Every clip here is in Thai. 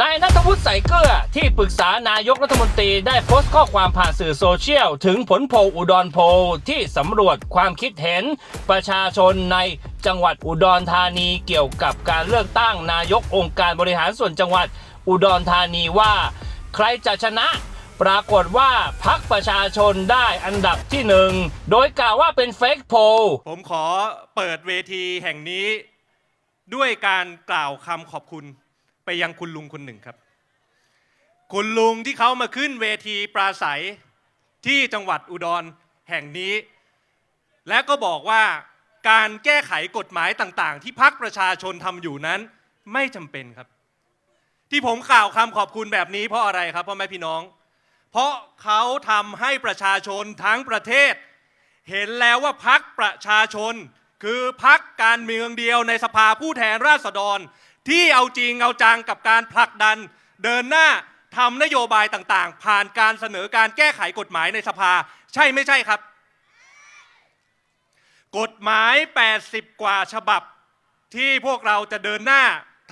นายนัทวุฒิใสเกลือที่ปรึกษานายกรัฐมนตรีได้โพสต์ข้อความผ่านสื่อโซเชียล ถึงผลโพลอุดรโพลที่สำรวจความคิดเห็น ประชาชนในจังหวัดอุดรธานีเกี่ยวกับการเลือกตั้งนายกองค์การบริหารส่วนจังหวัดอุดรธานีว่า ใครจะชนะ ปรากฏว่าพักประชาชนได้อันดับที่หนึ่งโดยกล่าวว่าเป็นเฟกโพลผมขอเปิดเวทีแห่งนี้ ด้วยการกล่าวคำขอบคุณ ไปยังคุณลุงคนหนึ่งครับ คุณลุงที่เขามาขึ้นเวทีปราศัยที่จังหวัดอุดรแห่งนี้ และก็บอกว่าการแก้ไขกฎหมายต่างๆ ที่พักประชาชนทำอยู่นั้นไม่จำเป็นครับ ที่ผมกล่าวคำขอบคุณแบบนี้เพราะอะไรครับพ่อแม่พี่น้อง เพราะเขาทำให้ประชาชนทั้งประเทศ เห็นแล้วว่าพักประชาชน คือพักการเมืองเดียวในสภาผู้แทนราษฎร ที่เอาจริงเอาจังกับการผลักดัน เดินหน้าทำนโยบายต่างๆ ผ่านการเสนอการแก้ไขกฎหมายในสภา ใช่ไม่ใช่ครับ กฎหมาย 80 กว่าฉบับ ที่พวกเราจะเดินหน้า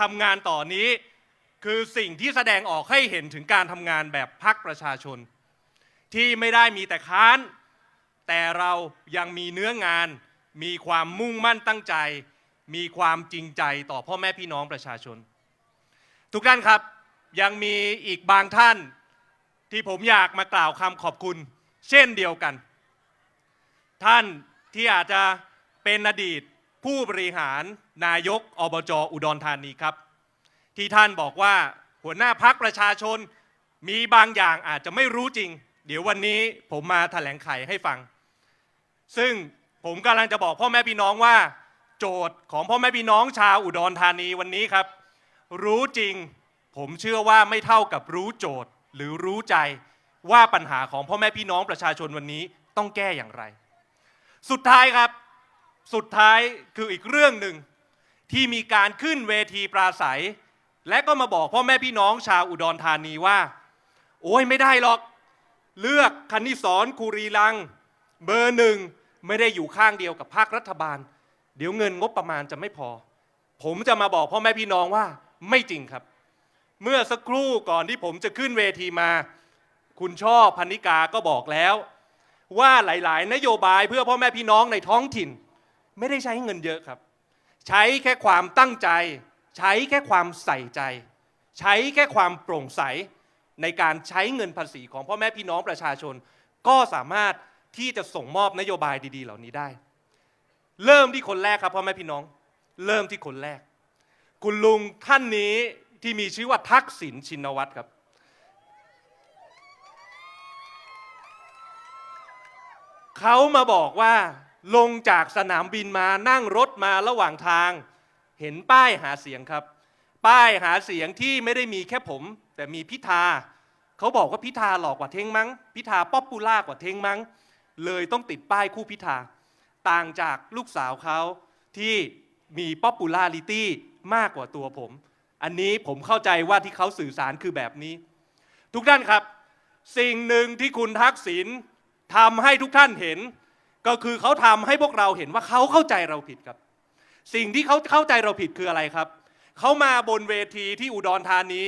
ทำงานต่อนนี้ คือสิ่งที่แสดงออกให้เห็นถึงการทำงานแบบพักประชาชน ที่ไม่ได้มีแต่ค้าน แต่เรายังมีเนื้องานมีความมุ่งมั่นตั้งใจ มีความจริงใจต่อพ่อแม่พี่น้องประชาชน ทุกท่านครับยังมีอีกบางท่านที่ผมอยากมากล่าวคำขอบคุณ เช่นเดียวกัน ท่านที่อาจจะเป็นอดีตผู้บริหารนายกอบจอุดรธานีครับ ที่ท่านบอกว่าหัวหน้าพักประชาชนมีบางอย่างอาจจะไม่รู้จริง เดี๋ยววันนี้ผมมาแถลงไขให้ฟัง ซึ่งผมกำลังจะบอกพ่อแม่พี่น้องว่า โจทย์ของพ่อแม่พี่น้องชาวอุดรธานีวันนี้ครับ รู้จริง ผมเชื่อว่าไม่เท่ากับรู้โจทย์ หรือรู้ใจว่าปัญหาของพ่อแม่พี่น้องประชาชนวันนี้ต้องแก้อย่างไร สุดท้ายครับ สุดท้ายคืออีกเรื่องหนึ่งที่มีการขึ้นเวทีปราศัย และก็มาบอกพ่อแม่พี่น้องชาวอุดรธานีว่า โอ้ยไม่ได้หรอก เลือกคณิสอนคูรีลัง เบอร์หนึ่งไม่ได้อยู่ข้างเดียวกับภาครัฐบาล เดี๋ยวเงินงบประมาณจะไม่พอ ผมจะมาบอกพ่อแม่พี่น้องว่าไม่จริงครับ เมื่อสักครู่ก่อนที่ผมจะขึ้นเวทีมา คุณช่อพันนิกาก็บอกแล้ว ว่าหลาย ๆ นโยบายเพื่อพ่อแม่พี่น้องในท้องถิ่น ไม่ได้ใช้เงินเยอะครับ ใช้แค่ความตั้งใจ ใช้แค่ความใส่ใจ ใช้แค่ความโปร่งใสในการใช้เงินภาษีของพ่อแม่พี่น้องประชาชน ก็สามารถที่จะส่งมอบนโยบายดี ๆ เหล่านี้ได้ เริ่มที่คนแรกครับพ่อแม่พี่น้อง เริ่มที่คนแรก คุณลุงท่านนี้ที่มีชื่อว่าทักษิณชินวัตรครับ เขามาบอกว่าลงจากสนามบินมานั่งรถมาระหว่างทาง เห็นป้ายหาเสียงครับ ป้ายหาเสียงที่ไม่ได้มีแค่ผม แต่มีพิธาเขาบอกว่าพิธาหลอกกว่าเท้งมั้ง พิธาป๊อปปูล่ากว่าเท้งมั้ง เลยต้องติดป้ายคู่พิธา ต่างจากลูกสาวเขาที่มีป๊อปปูล่าลิตี้มากกว่าตัวผม อันนี้ผมเข้าใจว่าที่เขาสื่อสารคือแบบนี้ ทุกท่านครับ สิ่งหนึ่งที่คุณทักษิณทำให้ทุกท่านเห็น ก็คือเขาทำให้พวกเราเห็นว่าเขาเข้าใจเราผิดครับ สิ่งที่เขาเข้าใจเราผิดคืออะไรครับ เขามาบนเวทีที่อุดรธานี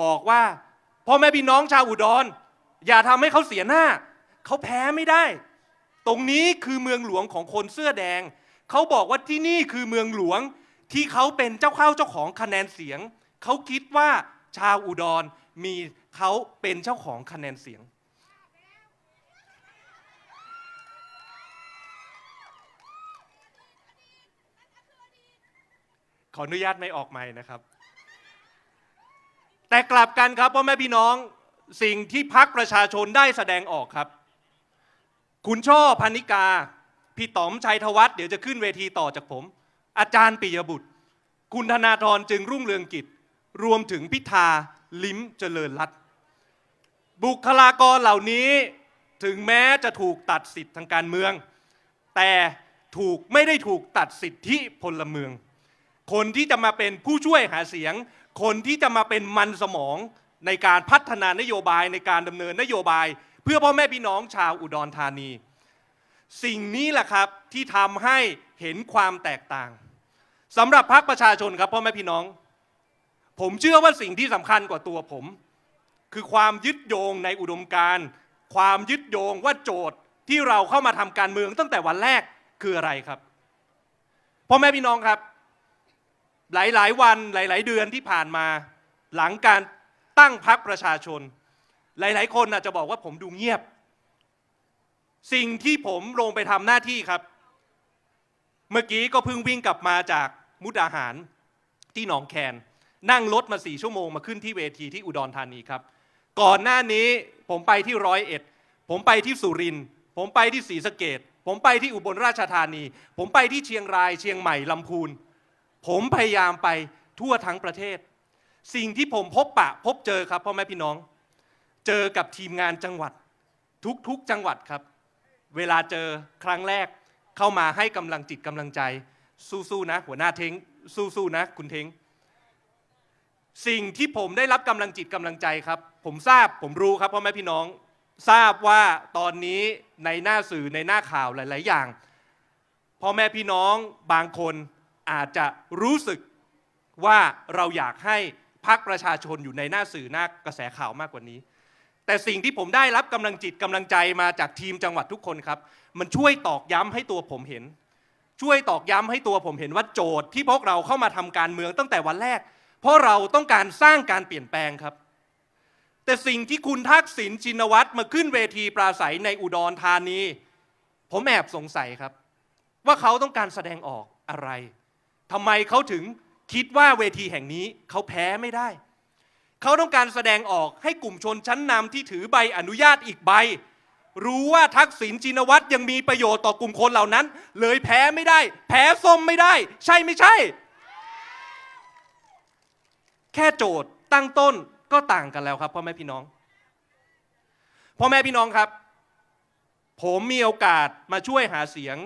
บอกว่าพ่อแม่พี่น้องชาวอุดร อย่าทำให้เขาเสียหน้า เขาแพ้ไม่ได้ ตรงนี้คือเมืองหลวงของคนเสื้อแดง เขาบอกว่าที่นี่คือเมืองหลวงที่เขาเป็นเจ้าเข้าเจ้าของคะแนนเสียง เขาคิดว่าชาวอุดรมีเขาเป็นเจ้าของคะแนนเสียง ขออนุญาตไม่ออกใหม่นะครับ แต่กลับกันครับพ่อแม่พี่น้องสิ่งที่พักประชาชนได้แสดงออกครับ คุณช่อพันิกา พี่ต๋อมชัยธวัฒน์เดี๋ยวจะขึ้นเวทีต่อจากผม อาจารย์ปิยบุตร คุณธนาธรจึงรุ่งเรืองกิจ รวมถึงพิธาลิ้มเจริญรัตน์บุคลากรเหล่านี้ถึงแม้จะถูกตัดสิทธิ์ทางการเมือง แต่ถูกไม่ได้ถูกตัดสิทธิพลเมือง คนที่จะมาเป็นผู้ช่วยหาเสียง คนที่จะมาเป็นมันสมองในการพัฒนานโยบายในการดำเนินนโยบาย เพื่อพ่อแม่พี่น้องชาวอุดรธานี สิ่งนี้แหละครับที่ทำให้เห็นความแตกต่างสำหรับพรรคประชาชนครับพ่อแม่พี่น้อง ผมเชื่อว่าสิ่งที่สำคัญกว่าตัวผม คือความยึดโยงในอุดมการณ์ความยึดโยงว่าโจทย์ที่เราเข้ามาทำการเมืองตั้งแต่วันแรกคืออะไรครับพ่อแม่พี่น้องครับ หลายๆ วันหลาย ๆ เดือนที่ผ่านมา หลังการตั้งพักประชาชน หลาย ๆ คนอาจจะบอกว่าผมดูเงียบ สิ่งที่ผมลงไปทำหน้าที่ครับ เมื่อกี้ก็เพิ่งวิ่งกลับมาจากมุกดาหารที่หนองแคนนั่งรถมาสี่ชั่วโมงมาขึ้นที่เวทีที่อุดรธานีครับ ก่อนหน้านี้ผมไปที่ร้อยเอ็ด ผมไปที่สุรินทร์ผมไปที่ศรีสะเกดผมไปที่อุบลราชธานี ผมไปที่เชียงราย เชียงใหม่ลำพูน ผมพยายามไปทั่วทั้งประเทศ สิ่งที่ผมพบปะพบเจอครับพ่อแม่พี่น้อง เจอกับทีมงานจังหวัด ทุกๆจังหวัดครับ เวลาเจอครั้งแรกเข้ามาให้กำลังจิตกำลังใจ สู้ๆนะ หัวหน้าเทงสู้ๆนะ คุณเทงสิ่งที่ผมได้รับกำลังจิตกำลังใจครับ ผมทราบผมรู้ครับพ่อแม่พี่น้อง ทราบว่าตอนนี้ในหน้าสื่อในหน้าข่าวหลาย ๆ อย่างพ่อแม่พี่น้องบางคนอาจจะรู้สึกว่าเราอยากให้พักประชาชนอยู่ในหน้าสื่อหน้ากระแสข่าวมากกว่านี้ แต่สิ่งที่ผมได้รับกำลังจิตกำลังใจมาจากทีมจังหวัดทุกคนครับ มันช่วยตอกย้ำให้ตัวผมเห็น ช่วยตอกย้ำให้ตัวผมเห็นว่าโจทย์ที่พวกเราเข้ามาทำการเมืองตั้งแต่วันแรก เพราะเราต้องการสร้างการเปลี่ยนแปลงครับ แต่สิ่งที่คุณทักษิณชินวัตรมาขึ้นเวทีปราศัยในอุดรธานี ผมแอบสงสัยครับ ว่าเขาต้องการแสดงออกอะไรทำไมเขาถึงคิดว่าเวทีแห่งนี้เขาแพ้ไม่ได้ เขาต้องการแสดงออกให้กลุ่มชนชั้นนำที่ถือใบอนุญาตอีกใบ รู้ว่าทักษิณชินวัตรยังมีประโยชน์ต่อกลุ่มคนเหล่านั้น เลยแพ้ไม่ได้ แพ้ส้มไม่ได้ ใช่ไม่ใช่ แค่โจทย์ตั้งต้นก็ต่างกันแล้วครับพ่อแม่พี่น้องพ่อแม่พี่น้องครับ ผมมีโอกาสมาช่วยหาเสียง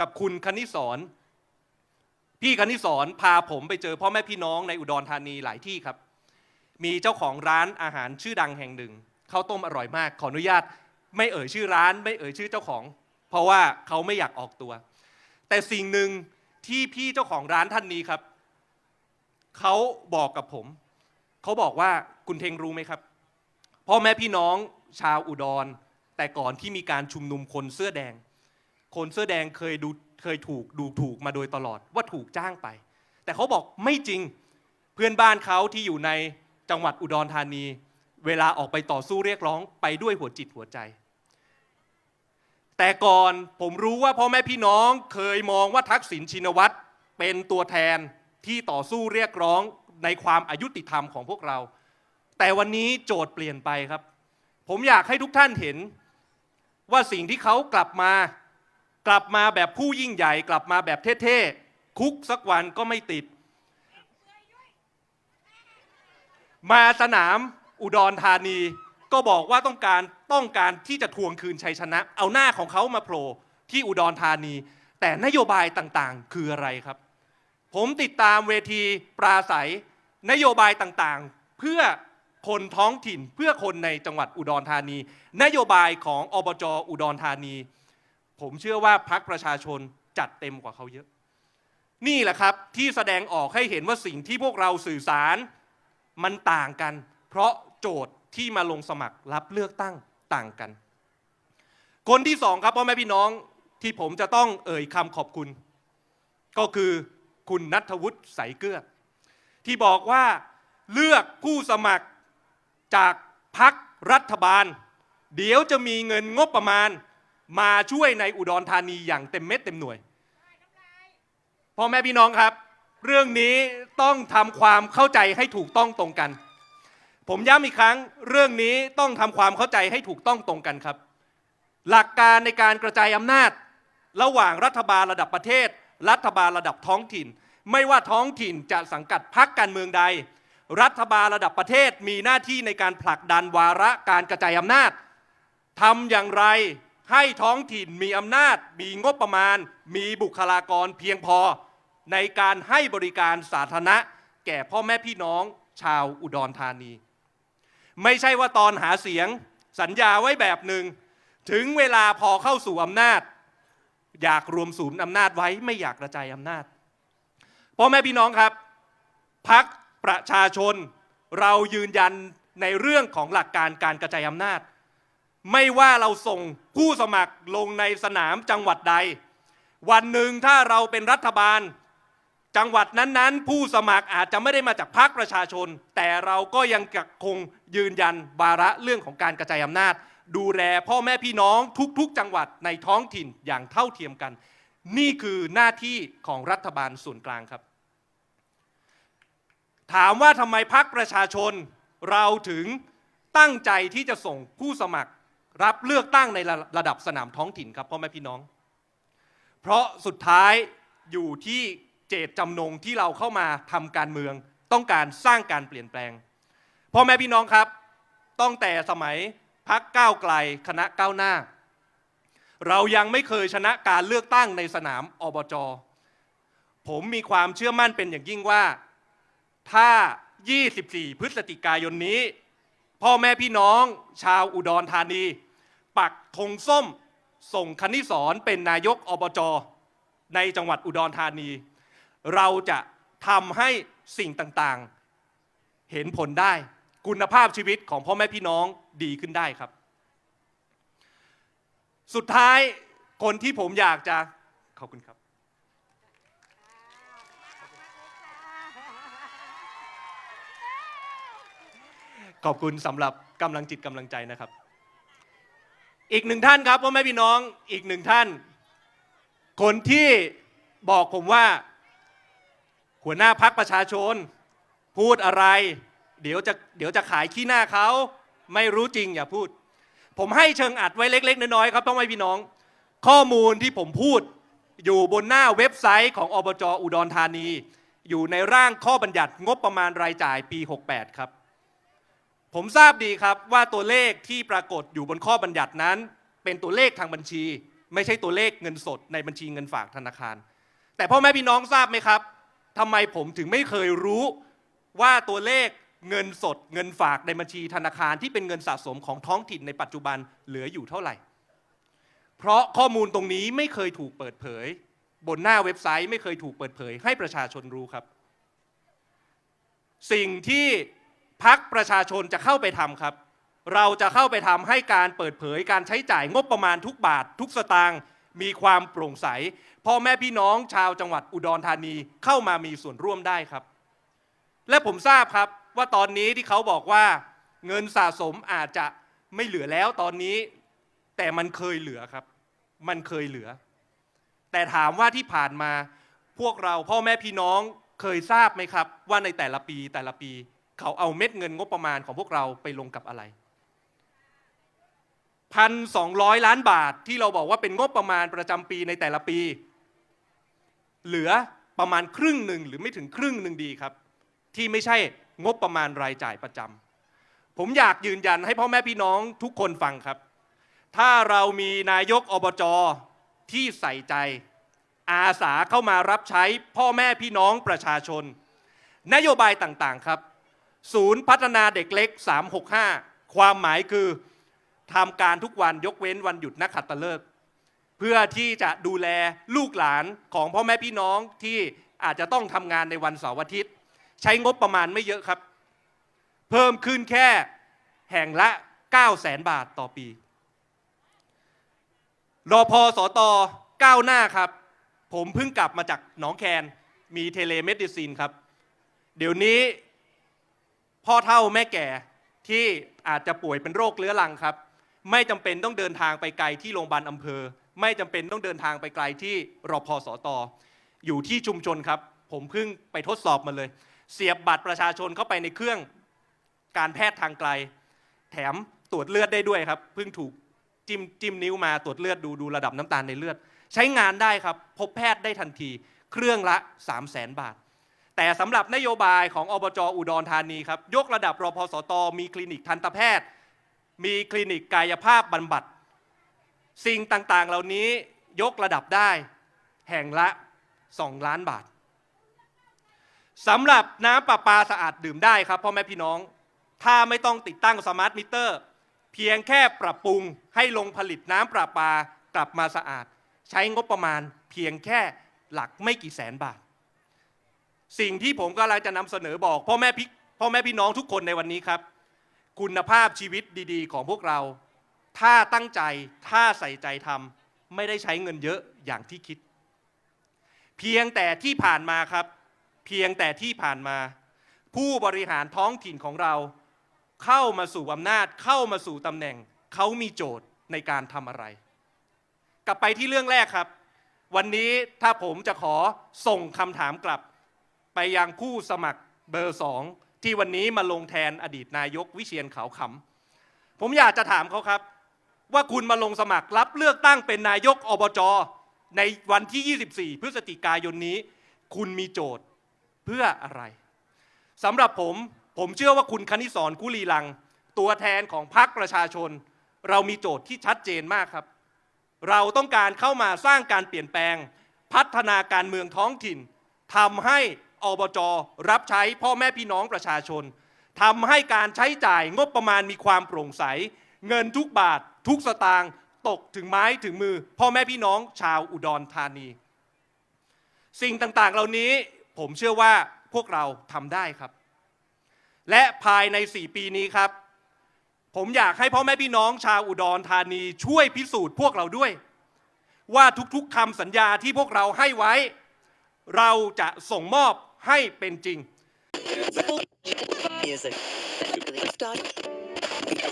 กับคุณคณิสรพี่คณิสรพาผมไปเจอพ่อแม่พี่น้องในอุดรธานีหลายที่ครับ มีเจ้าของร้านอาหารชื่อดังแห่งหนึ่งข้าวต้มอร่อยมาก ขออนุญาตไม่เอ่ยชื่อร้านไม่เอ่ยชื่อเจ้าของ เพราะว่าเขาไม่อยากออกตัว แต่สิ่งหนึ่งที่พี่เจ้าของร้านท่านนี้ครับเขาบอกกับผมเขาบอกว่าคุณเทงรู้ไหมครับพ่อแม่พี่น้องชาวอุดร แต่ก่อนที่มีการชุมนุมคนเสื้อแดง คนเสื้อแดงเคยดูเคยถูกดูถูกมาโดยตลอดว่าถูกจ้างไป แต่เขาบอกไม่จริงเพื่อนบ้านเขาที่อยู่ใน จังหวัดอุดรธานี เวลาออกไปต่อสู้เรียกร้องไปด้วยหัวจิตหัวใจ แต่ก่อนผมรู้ว่าพ่อแม่พี่น้องเคยมองว่าทักษิณชินวัตรเป็นตัวแทนที่ต่อสู้เรียกร้องในความอายุติธรรมของพวกเรา แต่วันนี้โจทย์เปลี่ยนไปครับ ผมอยากให้ทุกท่านเห็นว่าสิ่งที่เขากลับมากลับมาแบบผู้ยิ่งใหญ่ กลับมาแบบเท่ๆคุกสักวันก็ไม่ติด มาสนามอุดรธานี ก็บอกว่าต้องการต้องการที่จะทวงคืนชัยชนะ เอาหน้าของเขามาโผล่ที่อุดรธานี แต่นโยบายต่างๆ คืออะไรครับ ผมติดตามเวทีปราศัยนโยบายต่างๆ เพื่อคนท้องถิ่นเพื่อคนในจังหวัดอุดรธานี นโยบายของอบจอุดรธานี ผมเชื่อว่าพักประชาชนจัดเต็มกว่าเขาเยอะ นี่แหละครับที่แสดงออกให้เห็นว่าสิ่งที่พวกเราสื่อสาร มันต่างกัน เพราะโจทย์ที่มาลงสมัครรับเลือกตั้งต่างกัน คนที่สองครับพ่อแม่พี่น้องที่ผมจะต้องเอ่ยคำขอบคุณ ก็คือคุณนัทวุฒิใสเกลือที่บอกว่าเลือกผู้สมัครจากพักรัฐบาล เดี๋ยวจะมีเงินงบประมาณ มาช่วยในอุดรธานีอย่างเต็มเม็ดเต็มหน่วยพ่อแม่พี่น้องครับ เรื่องนี้ต้องทำความเข้าใจให้ถูกต้องตรงกัน ผมย้ำอีกครั้ง เรื่องนี้ต้องทำความเข้าใจให้ถูกต้องตรงกันครับ หลักการในการกระจายอำนาจ ระหว่างรัฐบาลระดับประเทศ รัฐบาลระดับท้องถิ่น ไม่ว่าท้องถิ่นจะสังกัดพรรคการเมืองใด รัฐบาลระดับประเทศมีหน้าที่ในการผลักดันวาระการกระจายอำนาจทำอย่างไรให้ท้องถิ่นมีอำนาจ มีงบประมาณ มีบุคลากรเพียงพอ ในการให้บริการสาธารณะ แก่พ่อแม่พี่น้องชาวอุดรธานี ไม่ใช่ว่าตอนหาเสียงสัญญาไว้แบบหนึ่ง ถึงเวลาพอเข้าสู่อำนาจ อยากรวมศูนย์อำนาจไว้ไม่อยากกระจายอำนาจพ่อแม่พี่น้องครับพักประชาชนเรายืนยันในเรื่องของหลักการการกระจายอำนาจ ไม่ว่าเราส่งผู้สมัครลงในสนามจังหวัดใด วันหนึ่งถ้าเราเป็นรัฐบาล จังหวัดนั้นๆ ผู้สมัครอาจจะไม่ได้มาจากพรรคประชาชน แต่เราก็ยังคงยืนยันวาระเรื่องของการกระจายอำนาจ ดูแลพ่อแม่พี่น้องทุกๆ จังหวัดในท้องถิ่นอย่างเท่าเทียมกัน นี่คือหน้าที่ของรัฐบาลส่วนกลางครับ ถามว่าทำไมพรรคประชาชน เราถึงตั้งใจที่จะส่งผู้สมัครรับเลือกตั้งในระระดับสนามท้องถิ่นครับพ่อแม่พี่น้อง เพราะสุดท้ายอยู่ที่ เจตจำนงที่เราเข้ามาทำการเมือง ต้องการสร้างการเปลี่ยนแปลงพ่อแม่พี่น้องครับต้องแต่สมัยพักก้าวไกลคณะก้าวหน้า เรายังไม่เคยชนะการเลือกตั้งในสนามอบจผมมีความเชื่อมั่นเป็นอย่างยิ่งว่า ถ้า 24 พฤศจิกายนนี้ พ่อแม่พี่น้องชาวอุดรธานี ปักธงส้มส่งคณิสอนเป็นนายกอบจในจังหวัดอุดรธานี เราจะทำให้สิ่งต่างๆ เห็นผลได้ คุณภาพชีวิตของพ่อแม่พี่น้องดีขึ้นได้ครับ สุดท้ายคนที่ผมอยากจะ ขอบคุณครับ ขอบคุณสำหรับกำลังจิตกำลังใจนะครับ อีกหนึ่งท่านครับพ่อแม่พี่น้องอีกหนึ่งท่าน คนที่บอกผมว่า หัวหน้าพักประชาชน พูดอะไร เดี๋ยวจะเดี๋ยวจะขายขี้หน้าเขาไม่รู้จริงอย่าพูด ผมให้เชิงอัดไว้เล็ก ๆ น้อยๆครับพ่อแม่พี่น้อง ข้อมูลที่ผมพูด อยู่บนหน้าเว็บไซต์ของอบจอุดรธานี อยู่ในร่างข้อบัญญัติงบประมาณรายจ่ายปี 68 ครับ ผมทราบดีครับว่าตัวเลขที่ปรากฏอยู่บนข้อบัญญัตินั้น เป็นตัวเลขทางบัญชี ไม่ใช่ตัวเลขเงินสดในบัญชีเงินฝากธนาคาร แต่พ่อแม่พี่น้องทราบไหมครับ ทำไมผมถึงไม่เคยรู้ว่าตัวเลขเงินสดเงินฝากในบัญชีธนาคารที่เป็นเงินสะสมของท้องถิ่นในปัจจุบันเหลืออยู่เท่าไหร่ เพราะข้อมูลตรงนี้ไม่เคยถูกเปิดเผย บนหน้าเว็บไซต์ไม่เคยถูกเปิดเผย ให้ประชาชนรู้ครับ สิ่งที่พักประชาชนจะเข้าไปทำครับ เราจะเข้าไปทำให้การเปิดเผยการใช้จ่ายงบประมาณทุกบาท ทุกสตางค์มีความโปร่งใส พ่อแม่พี่น้องชาวจังหวัดอุดรธานีเข้ามามีส่วนร่วมได้ครับ และผมทราบครับว่าตอนนี้ที่เขาบอกว่าเงินสะสมอาจจะไม่เหลือแล้วตอนนี้ แต่มันเคยเหลือครับ มันเคยเหลือ แต่ถามว่าที่ผ่านมา พวกเราพ่อแม่พี่น้องเคยทราบไหมครับ ว่าในแต่ละปีแต่ละปี เขาเอาเม็ดเงินงบประมาณของพวกเราไปลงกับอะไรพันสองร้อยล้านบาทที่เราบอกว่าเป็นงบประมาณประจำปีในแต่ละปี เหลือประมาณครึ่งหนึ่งหรือไม่ถึงครึ่งหนึ่งดีครับ ที่ไม่ใช่งบประมาณรายจ่ายประจำผมอยากยืนยันให้พ่อแม่พี่น้องทุกคนฟังครับ ถ้าเรามีนายกอบจที่ใส่ใจ อาสาเข้ามารับใช้พ่อแม่พี่น้องประชาชน นโยบายต่างๆครับ ศูนย์พัฒนาเด็กเล็ก 365 ความหมายคือทำการทุกวันยกเว้นวันหยุดนักขัตฤกษ์ พื่อที่จะดูแลลูกหลานของพ่อแม่พี่น้องที่อาจจะต้องทำงานในวันเสาร์อาทิตย์ ใช้งบประมาณไม่เยอะครับ เพิ่มขึ้นแค่แห่งละ 9 0 0แสนบาทต่อปีรอพอสอตอก้าวหน้าครับ ผมเพิ่งกลับมาจากหนองแคนมีเทเลเมดิซินครับ เดี๋ยวนี้พ่อเท่าแม่แก่ที่อาจจะป่วยเป็นโรคเรื้อรังครับ ไม่จำเป็นต้องเดินทางไปไกลที่โรงพยาบาลอำเภอ ไม่จำเป็นต้องเดินทางไปไกลที่รอพอสอตออยู่ที่ชุมชนครับ ผมเพิ่งไปทดสอบมาเลย เสียบบัตรประชาชนเข้าไปในเครื่องการแพทย์ทางไกล แถมตรวจเลือดได้ด้วยครับเพิ่งถูกจิ้มจิ้มนิ้วมาตรวจเลือดดูดูระดับน้ำตาลในเลือด ใช้งานได้ครับ พบแพทย์ได้ทันที เครื่องละ 3 0 0แสนบาท แต่สำหรับนโยบายของอบจอุดรธานีครับ ยกระดับรพสตมีคลินิกทันตแพทย์ มีคลินิกกายภาพบำบัด สิ่งต่างๆ เหล่านี้ยกระดับได้ แห่งละ 2 ล้านบาทสำหรับน้ำประปาสะอาดดื่มได้ครับพ่อแม่พี่น้อง ถ้าไม่ต้องติดตั้งสมาร์ทมิเตอร์ เพียงแค่ปรับปรุงให้ลงผลิตน้ำประปากลับมาสะอาด ใช้งบประมาณเพียงแค่หลักไม่กี่แสนบาท สิ่งที่ผมกำลังจะนำเสนอบอกพ่อแม่พี่พ่อแม่พี่น้องทุกคนในวันนี้ครับ คุณภาพชีวิตดีๆ ของพวกเรา ถ้าตั้งใจถ้าใส่ใจทำไม่ได้ใช้เงินเยอะอย่างที่คิด เพียงแต่ที่ผ่านมาครับ เพียงแต่ที่ผ่านมา ผู้บริหารท้องถิ่นของเราเข้ามาสู่อำนาจเข้ามาสู่ตำแหน่ง เขามีโจทย์ในการทำอะไร กลับไปที่เรื่องแรกครับ วันนี้ถ้าผมจะขอส่งคำถามกลับ ไปยังผู้สมัครเบอร์สองที่วันนี้มาลงแทนอดีตนายกวิเชียนขาวขำผมอยากจะถามเขาครับ ว่าคุณมาลงสมัครรับเลือกตั้งเป็นนายกอบจในวันที่ 24 พฤศจิกายนนี้ คุณมีโจทย์เพื่ออะไรสำหรับผมผมเชื่อว่าคุณคณิสรคุลีลัง ตัวแทนของพรรคประชาชน เรามีโจทย์ที่ชัดเจนมากครับ เราต้องการเข้ามาสร้างการเปลี่ยนแปลง พัฒนาการเมืองท้องถิ่นทำให้อบจรับใช้พ่อแม่พี่น้องประชาชนทำให้การใช้จ่ายงบประมาณมีความโปร่งใส เงินทุกบาท ทุกสตางค์ตกถึงไม้ถึงมือ พ่อแม่พี่น้องชาวอุดรธานี สิ่งต่างๆเหล่านี้ผมเชื่อว่าพวกเราทำได้ครับ และภายใน 4 ปีนี้ครับ ผมอยากให้พ่อแม่พี่น้องชาวอุดรธานีช่วยพิสูจน์พวกเราด้วย ว่าทุกๆคำสัญญาที่พวกเราให้ไว้ เราจะส่งมอบให้เป็นจริง